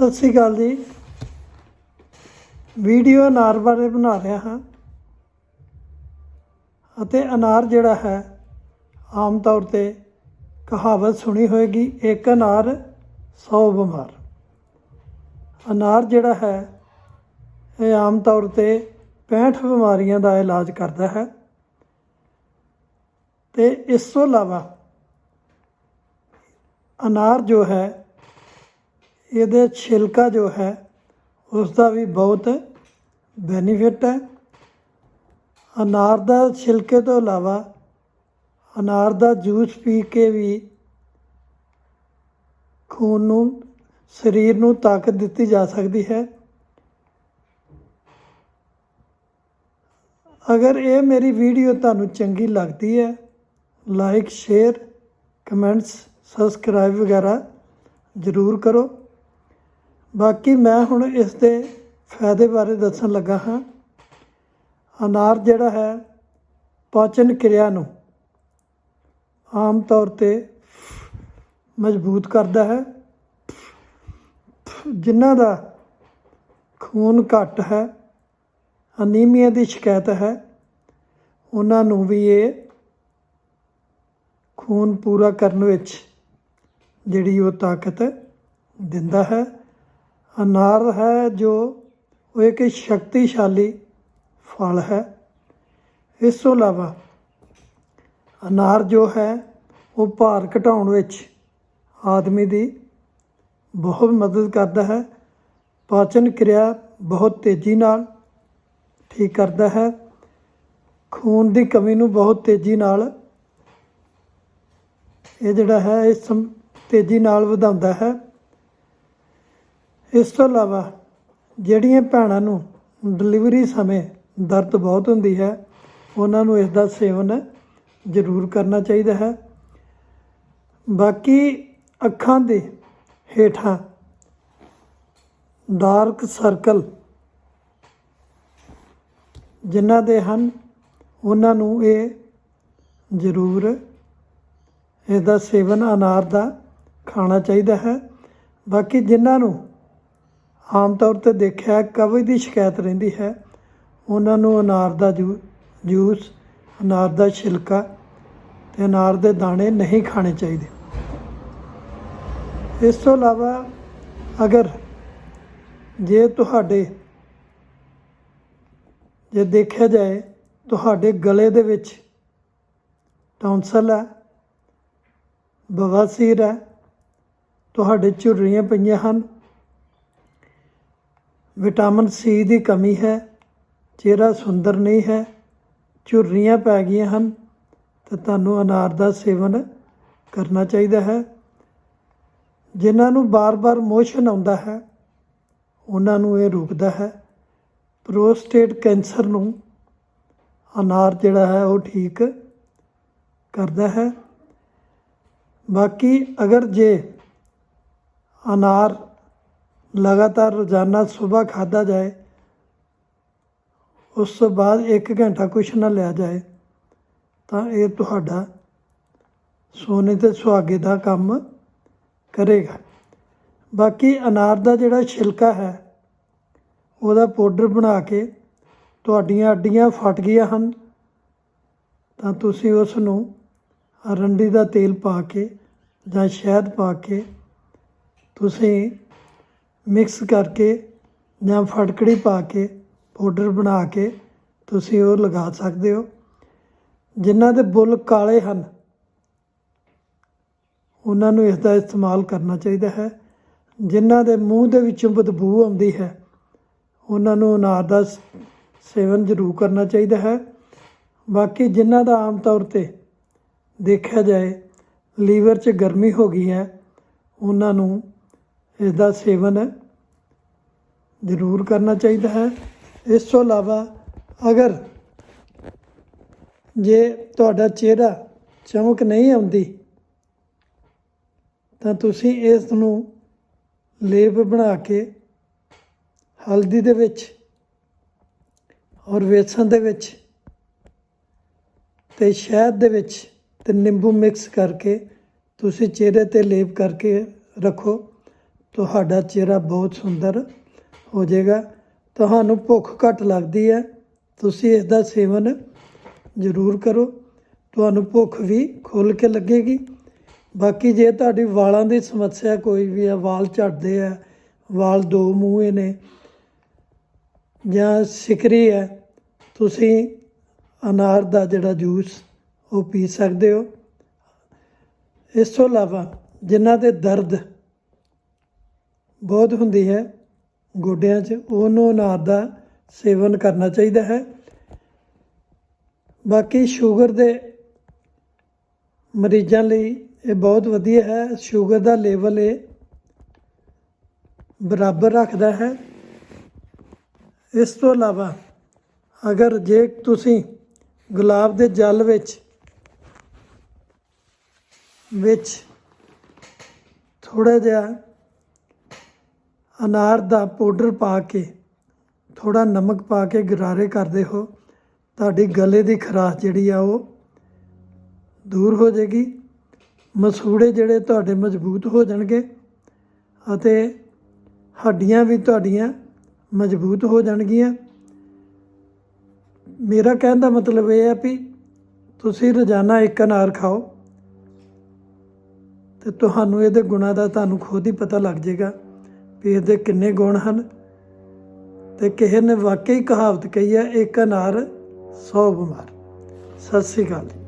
ਸਤਿ ਸ੍ਰੀ ਅਕਾਲ ਜੀ। ਵੀਡੀਓ ਅਨਾਰ ਬਾਰੇ ਬਣਾ ਰਿਹਾ ਹਾਂ। ਅਤੇ ਅਨਾਰ ਜਿਹੜਾ ਹੈ, ਆਮ ਤੌਰ ਤੇ ਕਹਾਵਤ ਸੁਣੀ ਹੋਏਗੀ, ਇੱਕ ਅਨਾਰ 100 ਬਿਮਾਰ। ਅਨਾਰ ਜਿਹੜਾ ਹੈ, ਇਹ ਆਮ ਤੌਰ ਤੇ 65 ਬਿਮਾਰੀਆਂ ਦਾ ਇਲਾਜ ਕਰਦਾ ਹੈ। ਤੇ ਇਸ ਤੋਂ ਇਲਾਵਾ ਅਨਾਰ ਜੋ ਹੈ ਇਹਦੇ ਛਿਲਕਾ ਜੋ ਹੈ ਉਸ ਦਾ ਵੀ ਬਹੁਤ ਬੈਨੀਫਿਟ ਹੈ। ਅਨਾਰ ਦਾ ਛਿਲਕੇ ਤੋਂ ਇਲਾਵਾ ਅਨਾਰ ਦਾ ਜੂਸ ਪੀ ਕੇ ਵੀ ਖੂਨ ਨੂੰ, ਸਰੀਰ ਨੂੰ ਤਾਕਤ ਦਿੱਤੀ ਜਾ ਸਕਦੀ ਹੈ। ਅਗਰ ਇਹ ਮੇਰੀ ਵੀਡੀਓ ਤੁਹਾਨੂੰ ਚੰਗੀ ਲੱਗਦੀ ਹੈ ਲਾਈਕ ਸ਼ੇਅਰ ਕਮੈਂਟਸ ਸਬਸਕ੍ਰਾਈਬ ਵਗੈਰਾ ਜ਼ਰੂਰ ਕਰੋ। ਬਾਕੀ ਮੈਂ ਹੁਣ ਇਸ ਦੇ ਫਾਇਦੇ ਬਾਰੇ ਦੱਸਣ ਲੱਗਾ ਹਾਂ। ਅਨਾਰ ਜਿਹੜਾ ਹੈ, ਪਾਚਨ ਕਿਰਿਆ ਨੂੰ ਆਮ ਤੌਰ ਤੇ ਮਜ਼ਬੂਤ ਕਰਦਾ ਹੈ। ਜਿਨ੍ਹਾਂ ਦਾ ਖੂਨ ਘੱਟ ਹੈ, ਅਨੀਮੀਆ ਦੀ ਸ਼ਿਕਾਇਤ ਹੈ, ਉਹਨਾਂ ਨੂੰ ਵੀ ਇਹ ਖੂਨ ਪੂਰਾ ਕਰਨ ਵਿੱਚ ਜਿਹੜੀ ਉਹ ਤਾਕਤ ਦਿੰਦਾ ਹੈ। ਅਨਾਰ ਹੈ ਜੋ ਉਹ ਇੱਕ ਸ਼ਕਤੀਸ਼ਾਲੀ ਫਲ ਹੈ। ਇਸ ਤੋਂ ਇਲਾਵਾ ਅਨਾਰ ਜੋ ਹੈ, ਉਹ ਭਾਰ ਘਟਾਉਣ ਵਿੱਚ ਆਦਮੀ ਦੀ ਬਹੁਤ ਮਦਦ ਕਰਦਾ ਹੈ। ਪਾਚਨ ਕਿਰਿਆ ਬਹੁਤ ਤੇਜ਼ੀ ਨਾਲ ਠੀਕ ਕਰਦਾ ਹੈ। ਖੂਨ ਦੀ ਕਮੀ ਨੂੰ ਬਹੁਤ ਤੇਜ਼ੀ ਨਾਲ ਇਹ ਜਿਹੜਾ ਹੈ ਇਹ ਸਮ ਤੇਜ਼ੀ ਨਾਲ ਵਧਾਉਂਦਾ ਹੈ। ਇਸ ਤੋਂ ਇਲਾਵਾ ਜਿਹੜੀਆਂ ਭੈਣਾਂ ਨੂੰ ਡਿਲੀਵਰੀ ਸਮੇਂ ਦਰਦ ਬਹੁਤ ਹੁੰਦੀ ਹੈ, ਉਹਨਾਂ ਨੂੰ ਇਸ ਦਾ ਸੇਵਨ ਜ਼ਰੂਰ ਕਰਨਾ ਚਾਹੀਦਾ ਹੈ। ਬਾਕੀ ਅੱਖਾਂ ਦੇ ਹੇਠਾਂ ਡਾਰਕ ਸਰਕਲ ਜਿਨ੍ਹਾਂ ਦੇ ਹਨ, ਉਹਨਾਂ ਨੂੰ ਇਹ ਜ਼ਰੂਰ ਇਸ ਦਾ ਸੇਵਨ ਅਨਾਰ ਦਾ ਖਾਣਾ ਚਾਹੀਦਾ ਹੈ। ਬਾਕੀ ਜਿਨ੍ਹਾਂ ਨੂੰ ਆਮ ਤੌਰ ਤੇ ਦੇਖਿਆ ਕਬਜ਼ ਦੀ ਸ਼ਿਕਾਇਤ ਰਹਿੰਦੀ ਹੈ। ਉਹਨਾਂ ਨੂੰ ਅਨਾਰ ਦਾ ਜੂ, ਜੂਸ, ਅਨਾਰ ਦਾ ਛਿਲਕਾ ਤੇ ਅਨਾਰ ਦੇ ਦਾਣੇ ਨਹੀਂ ਖਾਣੇ ਚਾਹੀਦੇ। ਇਸ ਤੋਂ ਇਲਾਵਾ ਅਗਰ ਜੇ ਤੁਹਾਡੇ, ਜੇ ਦੇਖਿਆ ਜਾਏ ਤੁਹਾਡੇ ਗਲੇ ਦੇ ਵਿੱਚ ਟੌਂਸਲ ਹੈ, ਬਵਾਸੀਰ ਹੈ, ਤੁਹਾਡੇ ਝੁਰੜੀਆਂ ਪਈਆਂ ਹਨ ਵਿਟਾਮਿਨ ਸੀ ਦੀ ਕਮੀ ਹੈ, ਚਿਹਰਾ ਸੁੰਦਰ ਨਹੀਂ ਹੈ ਝੁਰੜੀਆਂ ਪੈ ਗਈਆਂ ਹਨ, ਤਾਂ ਤੁਹਾਨੂੰ ਅਨਾਰ ਦਾ ਸੇਵਨ ਕਰਨਾ ਚਾਹੀਦਾ ਹੈ। ਜਿਨ੍ਹਾਂ ਨੂੰ ਬਾਰ-ਬਾਰ ਮੋਸ਼ਨ ਆਉਂਦਾ ਹੈ, ਉਹਨਾਂ ਨੂੰ ਇਹ ਰੋਕਦਾ ਹੈ। ਪ੍ਰੋਸਟੇਟ ਕੈਂਸਰ ਨੂੰ ਅਨਾਰ ਜਿਹੜਾ ਹੈ, ਉਹ ਠੀਕ ਕਰਦਾ ਹੈ। ਬਾਕੀ ਅਗਰ ਜੇ ਅਨਾਰ ਲਗਾਤਾਰ ਰੋਜ਼ਾਨਾ ਸਵੇਰ ਖਾਦਾ ਜਾਏ, ਉਸ ਤੋਂ ਬਾਅਦ 1 ਘੰਟਾ ਕੁਛ ਨਾ ਲਿਆ ਜਾਏ, ਤਾਂ ਇਹ ਤੁਹਾਡਾ ਸੋਨੇ ਤੇ ਸੁਹਾਗੇ ਦਾ ਕੰਮ ਕਰੇਗਾ। ਬਾਕੀ ਅਨਾਰ ਦਾ ਜਿਹੜਾ ਛਿਲਕਾ ਹੈ, ਉਹਦਾ ਪਾਊਡਰ ਬਣਾ ਕੇ ਤੁਹਾਡੀਆਂ ਅੱਡੀਆਂ ਫਟ ਗਈਆਂ ਹਨ, ਤਾਂ ਤੁਸੀਂ ਉਸ ਨੂੰ ਰੰਡੀ ਦਾ ਤੇਲ ਪਾ ਕੇ ਜਾਂ ਸ਼ਹਿਦ ਪਾ ਕੇ ਤੁਸੀਂ ਮਿਕਸ ਕਰਕੇ ਜਾਂ ਫਟਕੜੀ ਪਾ ਕੇ, ਪਾਊਡਰ ਬਣਾ ਕੇ ਤੁਸੀਂ ਉਹ ਲਗਾ ਸਕਦੇ ਹੋ। ਜਿਨ੍ਹਾਂ ਦੇ ਬੁੱਲ ਕਾਲੇ ਹਨ, ਉਹਨਾਂ ਨੂੰ ਇਸ ਦਾ ਇਸਤੇਮਾਲ ਕਰਨਾ ਚਾਹੀਦਾ ਹੈ। ਜਿਨ੍ਹਾਂ ਦੇ ਮੂੰਹ ਦੇ ਵਿੱਚੋਂ ਬਦਬੂ ਆਉਂਦੀ ਹੈ, ਉਹਨਾਂ ਨੂੰ ਅਨਾਰ ਦਾ ਸੇਵਨ ਜ਼ਰੂਰ ਕਰਨਾ ਚਾਹੀਦਾ ਹੈ। ਬਾਕੀ ਜਿਨ੍ਹਾਂ ਦਾ ਆਮ ਤੌਰ ਤੇ ਦੇਖਿਆ ਜਾਏ, ਲੀਵਰ 'ਚ ਗਰਮੀ ਹੋ ਗਈ ਹੈ, ਉਹਨਾਂ ਨੂੰ ਇਸ ਦਾ ਸੇਵਨ ਜ਼ਰੂਰ ਕਰਨਾ ਚਾਹੀਦਾ ਹੈ। ਇਸ ਤੋਂ ਇਲਾਵਾ ਅਗਰ ਜੇ ਤੁਹਾਡਾ ਚਿਹਰਾ ਚਮਕ ਨਹੀਂ ਆਉਂਦੀ, ਤਾਂ ਤੁਸੀਂ ਇਸ ਨੂੰ ਲੇਪ ਬਣਾ ਕੇ ਹਲਦੀ ਦੇ ਵਿੱਚ ਔਰ ਵੇਸਣ ਦੇ ਵਿੱਚ ਤੇ ਸ਼ਹਿਦ ਦੇ ਵਿੱਚ ਤੇ ਨਿੰਬੂ ਮਿਕਸ ਕਰਕੇ ਤੁਸੀਂ ਚਿਹਰੇ ਤੇ ਲੇਪ ਕਰਕੇ ਰੱਖੋ। ਤੁਹਾਡਾ ਚਿਹਰਾ ਬਹੁਤ ਸੁੰਦਰ ਹੋ ਜਾਏਗਾ। ਤੁਹਾਨੂੰ ਭੁੱਖ ਘੱਟ ਲੱਗਦੀ ਹੈ, ਤੁਸੀਂ ਇਸ ਦਾ ਸੇਵਨ ਜ਼ਰੂਰ ਕਰੋ। ਤੁਹਾਨੂੰ ਭੁੱਖ ਵੀ ਖੁੱਲ ਕੇ ਲੱਗੇਗੀ। ਬਾਕੀ ਜੇ ਤੁਹਾਡੀ ਵਾਲਾਂ ਦੀ ਸਮੱਸਿਆ ਕੋਈ ਵੀ ਹੈ, ਵਾਲ ਝੜਦੇ ਆ, ਵਾਲ ਦੋ ਮੂੰਹੇ ਨੇ ਜਾਂ ਸਿਕਰੀ ਹੈ, ਤੁਸੀਂ ਅਨਾਰ ਦਾ ਜਿਹੜਾ ਜੂਸ ਉਹ ਪੀ ਸਕਦੇ ਹੋ। ਇਸ ਤੋਂ ਇਲਾਵਾ ਜਿਨ੍ਹਾਂ ਦੇ ਦਰਦ ਬਹੁਤ ਹੁੰਦੀ ਹੈ ਗੋਡਿਆਂ 'ਚ, ਉਹਨੂੰ ਅਨਾਰ ਦਾ ਸੇਵਨ ਕਰਨਾ ਚਾਹੀਦਾ ਹੈ। ਬਾਕੀ ਸ਼ੂਗਰ ਦੇ ਮਰੀਜ਼ਾਂ ਲਈ ਇਹ ਬਹੁਤ ਵਧੀਆ ਹੈ। ਸ਼ੂਗਰ ਦਾ ਲੈਵਲ ਇਹ ਬਰਾਬਰ ਰੱਖਦਾ ਹੈ। ਇਸ ਤੋਂ ਇਲਾਵਾ ਅਗਰ ਜੇ ਤੁਸੀਂ ਗੁਲਾਬ ਦੇ ਜਲ ਵਿੱਚ ਵਿੱਚ ਥੋੜਾ ਜਿਹਾ ਅਨਾਰ ਦਾ ਪਾਊਡਰ ਪਾ ਕੇ ਥੋੜਾ ਨਮਕ ਪਾ ਕੇ ਗਰਾਰੇ ਕਰਦੇ ਹੋ, ਤੁਹਾਡੀ ਗਲੇ ਦੀ ਖਰਾਸ਼ ਜਿਹੜੀ ਆ ਉਹ ਦੂਰ ਹੋ ਜਾਏਗੀ। ਮਸੂੜੇ ਜਿਹੜੇ ਤੁਹਾਡੇ ਮਜ਼ਬੂਤ ਹੋ ਜਾਣਗੇ ਅਤੇ ਹੱਡੀਆਂ ਵੀ ਤੁਹਾਡੀਆਂ ਮਜ਼ਬੂਤ ਹੋ ਜਾਣਗੀਆਂ। ਮੇਰਾ ਕਹਿਣ ਦਾ ਮਤਲਬ ਇਹ ਹੈ ਵੀ ਤੁਸੀਂ ਰੋਜ਼ਾਨਾ ਇੱਕ ਅਨਾਰ ਖਾਓ ਤੇ ਤੁਹਾਨੂੰ ਇਹਦੇ ਗੁਣਾਂ ਦਾ ਤੁਹਾਨੂੰ ਖੁਦ ਹੀ ਪਤਾ ਲੱਗ ਜਾਏਗਾ। ਵੀ ਇਹਦੇ ਕਿੰਨੇ ਗੁਣ ਹਨ? ਤੇ ਕਿਸੇ ਨੇ ਵਾਕਈ ਕਹਾਵਤ ਕਹੀ ਹੈ ਇੱਕ ਅਨਾਰ 100 ਬਿਮਾਰ। ਸਤਿ ਸ੍ਰੀ ਅਕਾਲ ਜੀ।